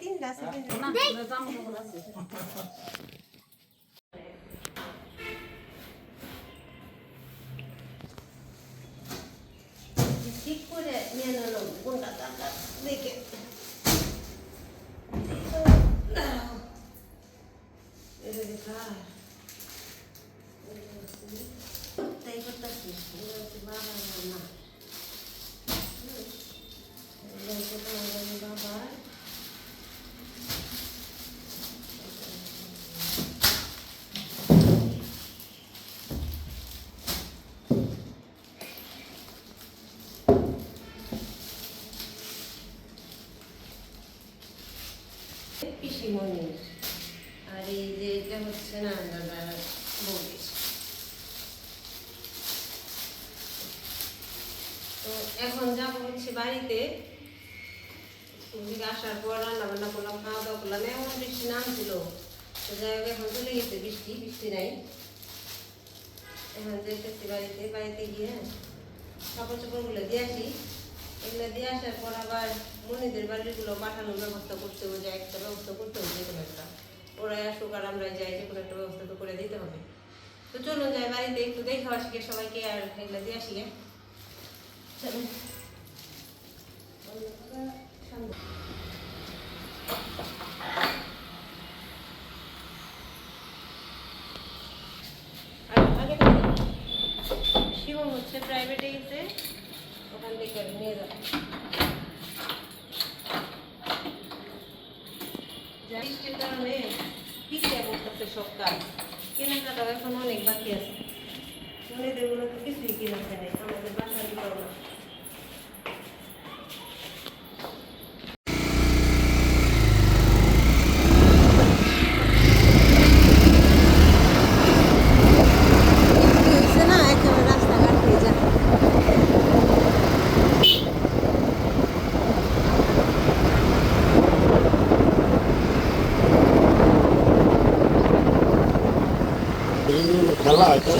তিনটা। ঠিক করে নিয়ে নিল কোনটা দেখে তাই করতেছি বাবা বাবা পিসিমণি আর এই যে এটা হচ্ছে না দাদার বৌদির তো এখন যাব হচ্ছে বাড়িতে। আসার রান্না বান্না করলাম, খাওয়া দাওয়া করলাম। এমন বৃষ্টি নামছিল। তো যাই হোক, এখন চলে গেছে বৃষ্টি বৃষ্টি নাই। এখন যেতেছি বাড়িতে বাড়িতে গিয়ে কাপড় চোপড়গুলো দিয়ে আসি। এগুলো দিয়ে আসার পর আবার মনিদের বাড়িগুলো পাঠানোর ব্যবস্থা করতে হবে একটা ব্যবস্থা করতে হবে, যে কোনো একটা। ওরা আসুক আর আমরা যাই, যে কোনো একটা ব্যবস্থা তো করে দিতে হবে। তো চলুন যাই বাড়িতে, একটু দেখে আসি সবাইকে আর এগুলো দিয়ে আসি। চলুন সামনে। আর আগে থেকে শিবম হচ্ছে প্রাইভেটে গেছে ওখান থেকে এখন অনেক বাকি আছে। মনেদেরগুলো তো কিছুই কিনতে নেই, আমাদের বাসার দিকেও না হয়েছে না একেবারে রাস্তাঘাট হয়ে যায় খেলা আছে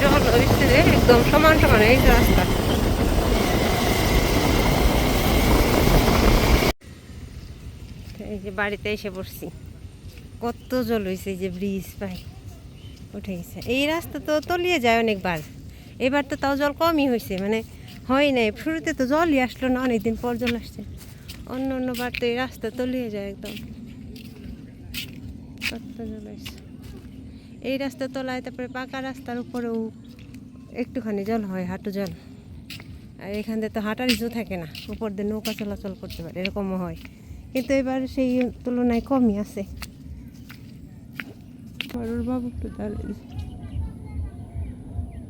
জল হয়েছে রে, একদম সমান সমান এই যে রাস্তা এই যে বাড়িতে এসে পড়ছি কত জল হয়েছে যে ব্রিজ পাই উঠে গেছে। এই রাস্তা তো তলিয়ে যায় অনেকবার। এবার তো তাও জল কমই হয়েছে মানে হয় নাই। শুরুতে তো জলই আসলো না, অনেকদিন পর জল আসছে। অন্য অন্য বার তো এই রাস্তা তলিয়ে যায় একদম। কত জল হয়েছে এই রাস্তা তলায় তারপরে পাকা রাস্তার উপরেও একটুখানি জল হয়, হাঁটু জল। আর এখান থেকে তো হাঁটার ইজু থাকে না। উপর দিয়ে নৌকা চলাচল করতে পারে, এরকমও হয়। কিন্তু এবার সেই তুলনায় কমই আছে। বড়োর বাবু একটু দাঁড়িয়ে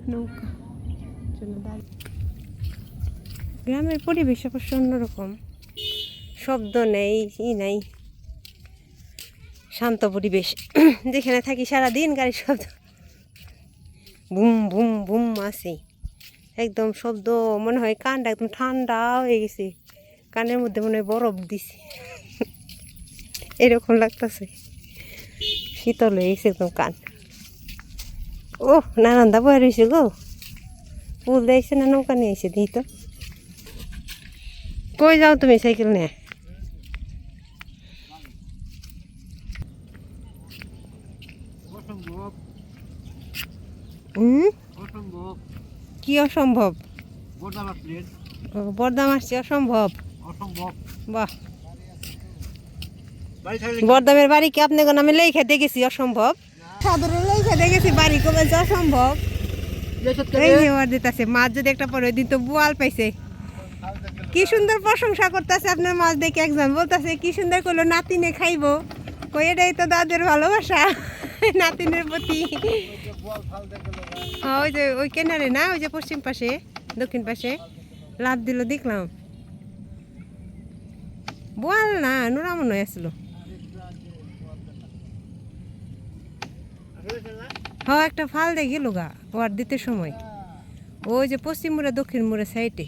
নৌকা জন্য দাঁড়িয়ে। গ্রামের পরিবেশ অবশ্য অন্যরকম। শব্দ নেই ই নাই। শান্ত পরিবেশ। যেখানে থাকি সারাদিন গাড়ির শব্দ। বুম বুম বুম আছে একদম শব্দ মনে হয় কানটা একদম ঠান্ডা হয়ে গেছে। কানের মধ্যে মনে হয় বরফ দিছে। এরকম লাগতেছে। শীতল হয়েছে একদম কান। ও নানান্দা বয়ে রয়েছে গো। ফুল দিয়েছে না নৌকা নিয়ে এসে দিই তো। কই যাও তুমি সাইকেল নিয়ে? কি অসম্ভব? বর্দাম আসছে অসম্ভব। অসম্ভব। বাহ। বর্দামের বাড়ি কি আপনি নামে লেখা দেখেছি অসম্ভব। সাধারণ লেখা দেখেছি বাড়ি কবে যে অসম্ভব। দিতেছে মাছ যদি একটা পরে দিন তো বোয়াল পাইছে। কি সুন্দর প্রশংসা করতেছে আপনার মাছ দেখে একজন বলতেছে কি সুন্দর করল নাতিনে খাইবো। কই এটাই তো দাদের ভালোবাসা নাতিনের প্রতি। ওই যে ওই কেনারে না ওই যে পশ্চিম পাশে দক্ষিণ পাশে লাভ দিল দেখলাম। বোয়াল না নোরা মনে হয় আসলো। হ্যাঁ একটা ফাল দিয়ে গেল গা ওয়ার দিতে সময়। ওই যে পশ্চিম মুড়ে দক্ষিণ মুড়ে সাইডে।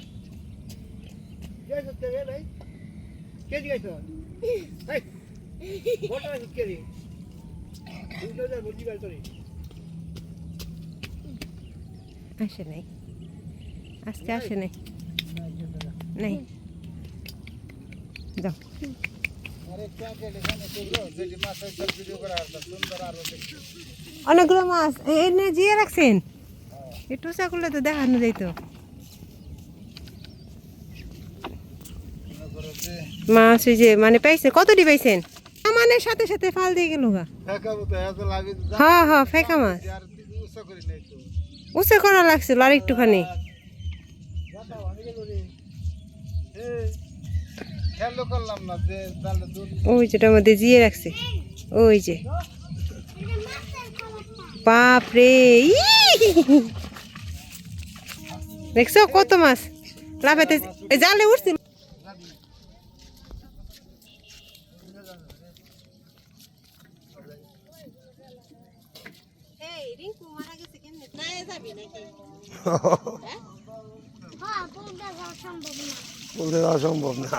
আসে নাই। আজকে আসে নাই। নাই। যাও। অনেকগুলো মাছ। এনে জিয়ে রাখছেন? একটু উঁচা করলে তো দেখানো যাইতো। মাছ ওই যে মানে পাইছে কতটি পাইছেন? মানে সাথে সাথে ফাল দিয়ে গেল গা। হ্যাঁ হ্যাঁ ফেকা মাছ। উঁচে করা লাগছিল আর একটুখানি। ওই যেটার মধ্যে জিয়ে রাখছে। ওই যে। বাপ রে দেখছ কত মাছ? লাফাতে এই জালে উঠছিল বলতে দেওয়া সম্ভব না।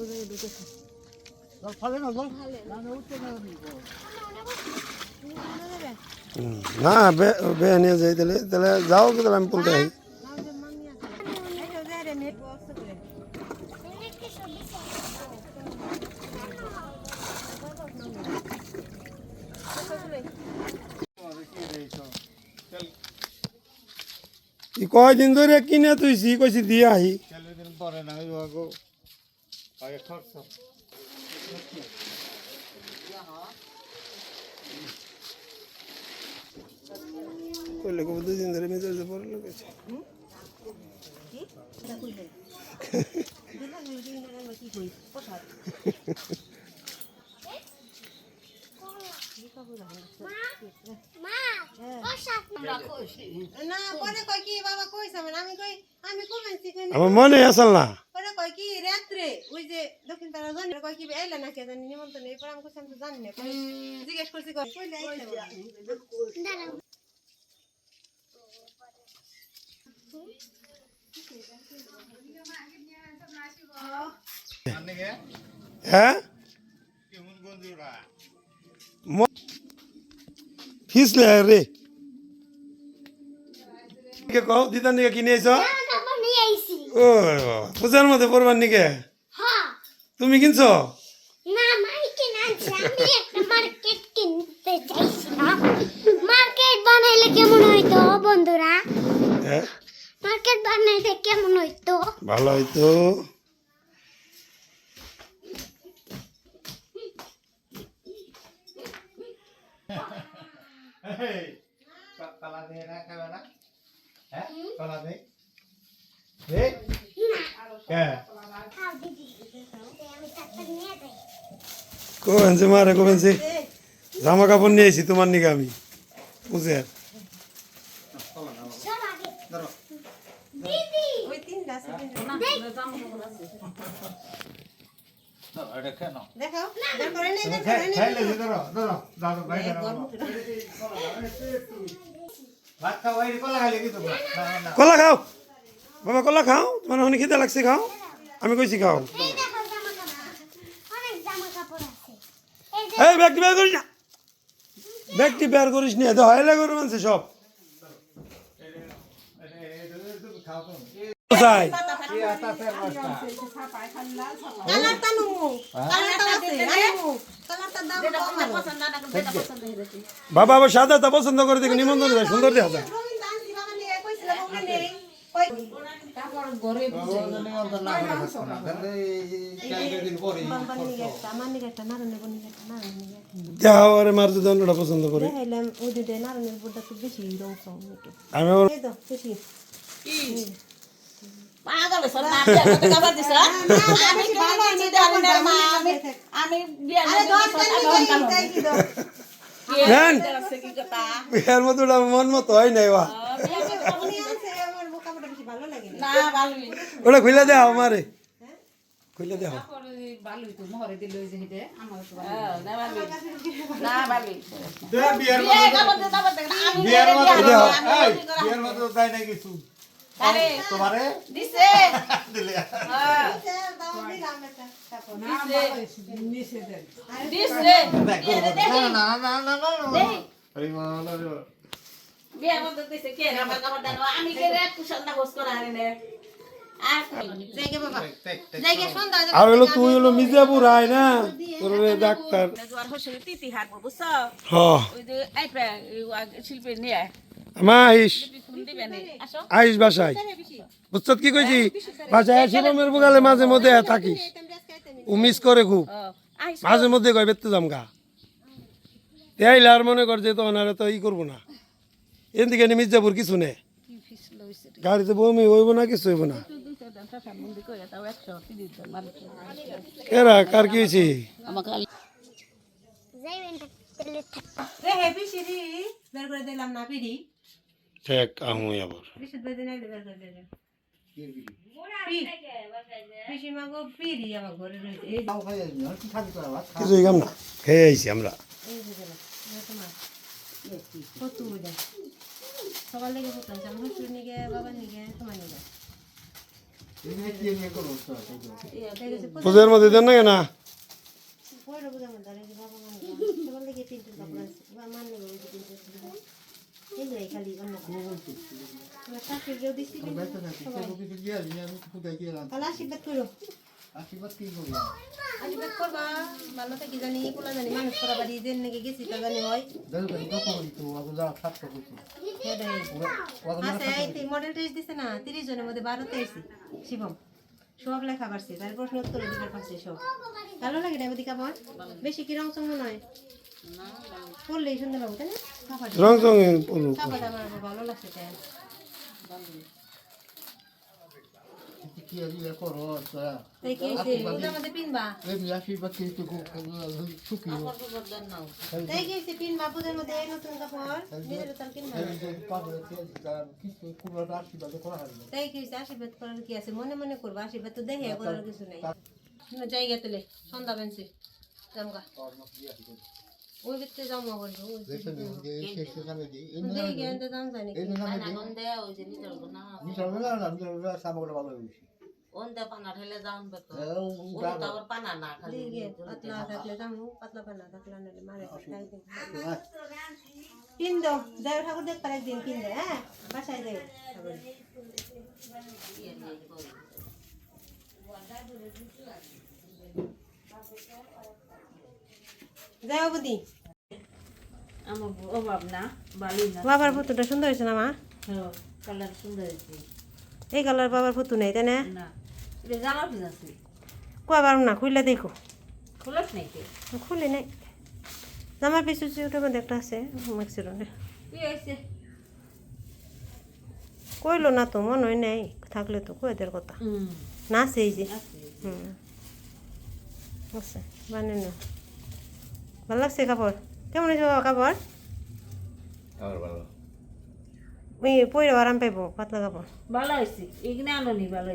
পুরো যাই খেলা এই কে দে না 10 টাকা রে 10 টাকা রে 10 টাকা দে না জল ফালে না জল না উঠতে না না বে বে নিয়ে যাই তাহলে তাহলে যাও কি তাহলে আমি বলতে আই ই কয়দিন ধরে কিনে তুইছি কইছি দিয়ে আহি। পরে না আগে খরচ কইলে কবে দুই দিন ধরে মেজাজে পরে লেগেছে কি বাবা কইছে মানে আমি কই আমি কমেন্সি কই আমার মনে আসল না। পরে কয় কি রাত্রে ওই যে দক্ষিণ পাড়া জানি কয় কি এলে না কে জানি নিমন্ত্রণ এই পরে আমি আমি তো জানি না জিজ্ঞেস করছি হ্যাঁ? ফিসলে রে কে কও দিদার নিকে কিনে আইছ। ও বাবা পূজার মধ্যে পড়বার নিকে? তুমি কিনছো? না মাইকে না আমি একটা মার্কেট কিনতে চাইছিলাম। মার্কেট বানাইলে কেমন হইতো বন্ধুরা? হ্যাঁ। মার্কেট বানাইলে কেমন হইতো? ভালো হইতো। কলা দে না খাবে না? হ্যাঁ? কলা দে দে মারে জামা কাপড় নিয়েছি তোমার নিকে আমি। বুঝে চল আগে দিদি ওই তিনটা আছে এটা কেন দেখাও বের করে নে করে নে খাইলে দে ধরো ধরো দাদু ভাই ধরো। ভাত খাওয়াই কলা খাইলে কি তোমরা? না না কলা খাও। বাবা কলা খাও। তোমার ওখানে খিদে লাগছে খাও। আমি কইছি খাও। এই অনেক ব্যাগটি বের করিস না। ব্যাগটি বের করিস না। তো হাইলা করে মানছে সব। কোথায় বাবা আবার সাদাটা পছন্দ করে দেখে নিমন্ত্রণ দেয় সুন্দর দেখা যায়। পছন্দ করে। আমি পাগল হইছ না বিয়া করতে কাবার দিছ আমি ভালো আছি জানি না মা আমি আমি বিয়া আরে দশ করতে কি দাও। জান আছে কি কথা? বিয়ার মতো মন মতো হয় নাই ওয়া উনি আনছে আমার বোকাটা বেশি ভালো লাগে না। না ভালোই। ওটা খুলে দেও আমারে। খুলে দেও। হ্যাঁ, না। না ভালোই। বিয়ার মতো তাই কিছু। আরে তোমারে দিছে। দিলে। হ্যাঁ। আরে হলো তুই হলো মির্জাপুর আয় না? তোর ডাক্তার। জোয়ার হসে তিতি হারবো বুঝছ? হ ওই যে আইপে শিল্পী নিয়ে আসো আইস বাসায়। বুঝছত কি কইছি? বাসায় শিবমের বুগালে মাঝে মধ্যে থাকিস। ও মিস করে খুব। মাঝে মধ্যে কয় বেতে যাম গা। তাইলে আর মনে কর যে তখন আর তো ই করব না। এদিকে নি মির্জাপুর কিছু নে। গাড়িতে বমি হইব না কিছু হইব না। তুই দুইটা দাম টাকা মুন্দি কইরা তাও 100 তিরিশ জন মানুষ এরা কার কি হয়েছে বের করে দিলাম না পিড়ি। ঠেক আহমু আবার পিসি বের দিন আইলে বের করে দিলাম পিসি মাগো পিড়ি আমার ঘরে রয়েছে এই তাও খাই আসবি আর কি খাবি তোরা ভাত খা কিছুই কাম না খেয়ে আইছি আমরা কত আছে আমার শ্বশুর নিগে বাবার নিগে তোমার নিগে পুজোর মধ্যে দেন না কেনা পয়লা মধ্যে এগুলাই খালি অন্য শাশুড়ি কেউ দিচ্ছি বেঁচে থাকি সে বুকে কি গিয়ে আমি আমি কোথায় গিয়ে রাখি তাহলে আশীর্বাদ করো। আশীর্বাদ কি করি আশীর্বাদ করবা ভালো থাকি জানি কোলা জানি মানুষ করা বাড়ি যে নাকি গেছি তা জানি হয়। আচ্ছা মডেল টেস্ট দিছে না তিরিশ জনের মধ্যে বারোতে এসি শিবম সব লেখা পারছে তার প্রশ্ন উত্তর দিবার পারছে সব। ভালো লাগে না কাপড় বেশি কি রং মনে হয় পড়লেই সুন্দর লাগবে তাই না? রং পড়ুক। ভালো লাগছে তাই ইয়ে আছে? মনে মনে করব আশীর্বাদ তো দেখে করার কিছু নাই। জায়গা তুলে সন্ধ্যা বেঞ্চি জামগা। ওই ভিতরে জামা এই নামে দিই নিচে হবে না দেখি পাতলা থাকলে জামু পাতলা পানা থাকলে মারে কিন দাও দেয় ঠাকুর দেখ পারে একদিন কিন দে হ্যাঁ বাসায় দেয় ঠাকুর যাও বুদ্ধি আমার অভাব না ভালোই না। বাবার ফটোটা সুন্দর হয়েছে না মা? কালার সুন্দর হয়েছে। এই কালার বাবার ফটো নেই তাই না? না এটা জামা পিস আছে। কয় না খুললে দেখো। খোলাস নাই খুলে নাই। জামার পিছু ওটার মধ্যে একটা আছে ম্যাক্সিরনে কি হয়েছে? কইলো না তো মনে হয় নাই থাকলে তো কয়ে কথা। না সেই যে। হুম। আচ্ছা ভালো লাগছে কাপড়? কেমন হয়েছে বাবা কাপড়? ওই পরে আরাম পাইব পাতলা কাপড়। ভালো হয়েছে।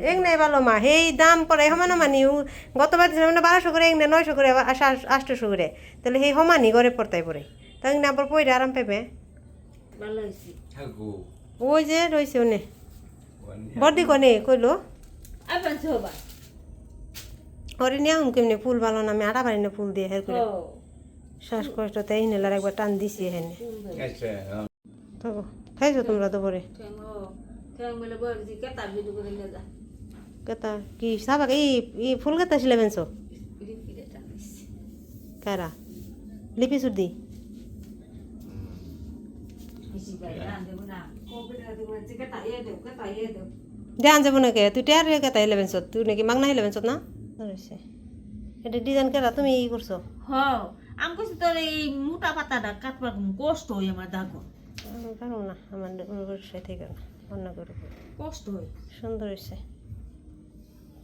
এখানে ভালো মা। সেই দাম পরে সমান সমানি গতবার মানে বারোশো করে এক নয়শো করে আটশোশো করে। তাহলে সেই সমানই ঘরে পড়তাই পরে। তাই না আবার পরে আরাম পাইবে। ভালো হয়েছে। ওই যে রয়েছে ওনে। বর্দি কনে? কইলো। ওরে নিয়ে কেমনি? ফুল ভালো না আমি আটা পারি না ফুল দিয়ে হের করে। শ্বাসকষ্ট তাই নেলার একবার টান দিছি হেনে তো খাইছো তোমরা তো পরে ঠ্যাং ও ঠ্যাং মেলে বই দিছি কেতা কেতা কি সাবাক ই ই ফুল কেতা ছিলে বেনছো কারা? লিপি সুদি কেতা কেতা ধ্যান যাব নাকি তুই টেয়ার রেখে তাই ইলেভেনছত তুই নাকি মাগনা ইলেভেনছত না? এটা ডিজাইন কেরা তুমি ই করছ হ আমি কইছি তোর এই মোটা পাতাটা কাটবার কষ্ট হয় আমার আমি পারব না আমার ব্যবসায় থেকে না অন্য করে কষ্ট হয়? সুন্দর হয়েছে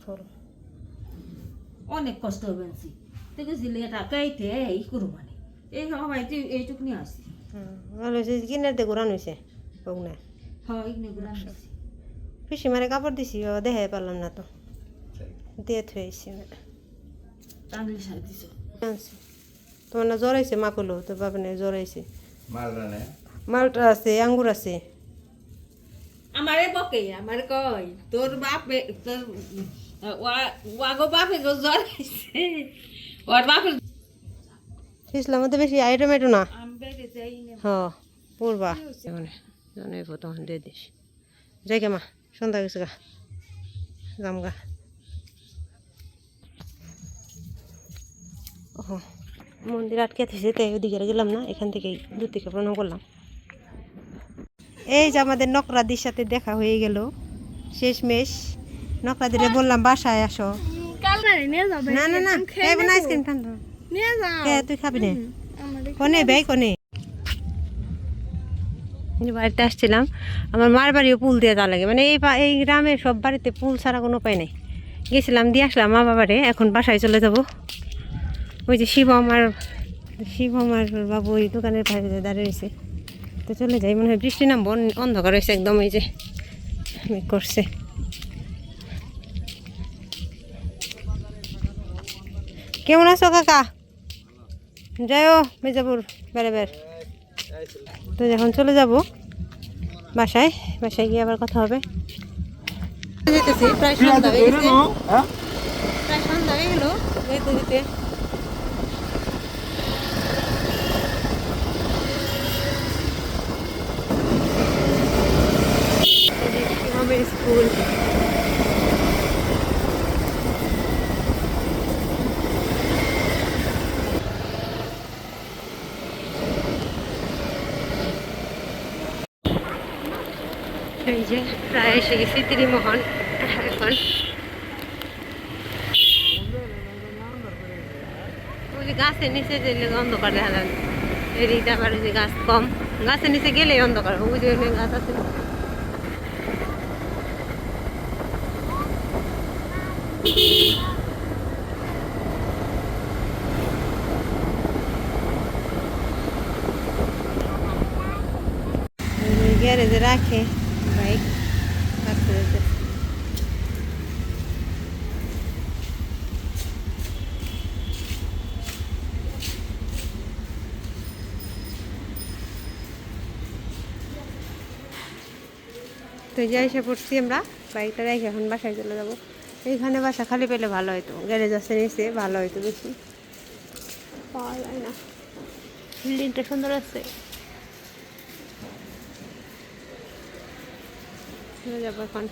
ফুল অনেক কষ্ট হবে আনছি। তুই গেছিলি এটা কাইতে এই করু মানে। এই সবাই তুই এইটুক নিয়ে আসছি ভালো হয়েছে কিনার দিয়ে ঘুরানো হয়েছে বগুনা হ্যাঁ এগুলো গুলো আনছি পিসি মারে কাপড় দিছি বাবা দেখাই পারলাম না তো। দিয়ে থুয়েছি টাঙ্গলি শাড়ি দিছ? তোমার না জ্বর হয়েছে মাকুলো তোর বাবা না জ্বর হয়েছে মালটা আছে আঙ্গুর আছে। আমারে বকে আমার কই তোর বাপে তোর ওয়া- ওয়াগো বাপে জ্বর হইছে ওর বাপের ফিসলার মধ্যে বেশি আইটেম এটো না? আমি বেড়ে যাই না। হ মানে জানাইব তখন দিয়ে দিস। যাই গে মা সন্ধ্যা গেছে গা। যাম গা। ও মন্দির আটকে থেছে তাই ওদিকে গেলাম না এখান থেকেই দূর থেকে প্রণাম করলাম। এই যে আমাদের নকরাদির সাথে দেখা হয়ে গেল শেষমেশ। নকরাদিরে বললাম বাসায় আসো। না না না খাইবে না আইসক্রিম খান তুই খাবি না? কোনে কোনে? বাড়িতে আসছিলাম আমার মার বাড়িও পুল দিয়ে যাওয়া লাগে। মানে এই এই গ্রামে সব বাড়িতে পুল ছাড়া কোনো উপায় নেই। গেছিলাম দিয়ে আসলাম মা বাবারে এখন বাসায় চলে যাব। ওই যে শিবম আর শিবম আর ওর বাবু ওই দোকানের বাইরে দাঁড়িয়ে রয়েছে। তো চলে যাই, মনে হয় বৃষ্টি নামবো, অন- অন্ধকার হয়েছে একদম এই যে করছে। কেমন আছো কাকা? যাইও মির্জাপুর, বেড়ে বের তো যখন চলে যাব বাসায় বাসায় গিয়ে আবার কথা হবে। প্রায় সন্ধ্যা হয়ে গেছে। প্রায় সন্ধ্যা হয়ে গেল, যেতে যেতে শিবমের স্কুল এই যে প্রায় এসে গেছি ত্রিমোহন এখন। গাছের নিচে যে লেগে অন্ধকার দেখা যায়। এদিকটা আবার যে গাছ কম। গাছের নিচে গেলেই অন্ধকার ওই যে গাছ আছে। গ্যারেজে রাখে। যাই এসে পড়ছি আমরা বাইকটা রেখে এখন বাসায় চলে যাব। এইখানে বাসা খালি পেলে ভালো হতো গ্যারেজ আছে নিচে ভালো হতো বেশি। পাওয়া যায় না। বিল্ডিংটা সুন্দর আছে। চলে যাব এখন।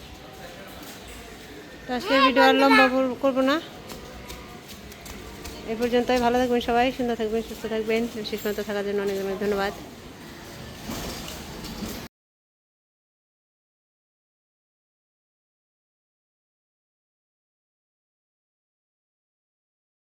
তো আজকে ভিডিও আর লম্বা করব না। এ পর্যন্তই ভালো থাকবেন সবাই সুন্দর থাকবেন সুস্থ থাকবেন। শেষ পর্যন্ত থাকার জন্য অনেক অনেক ধন্যবাদ।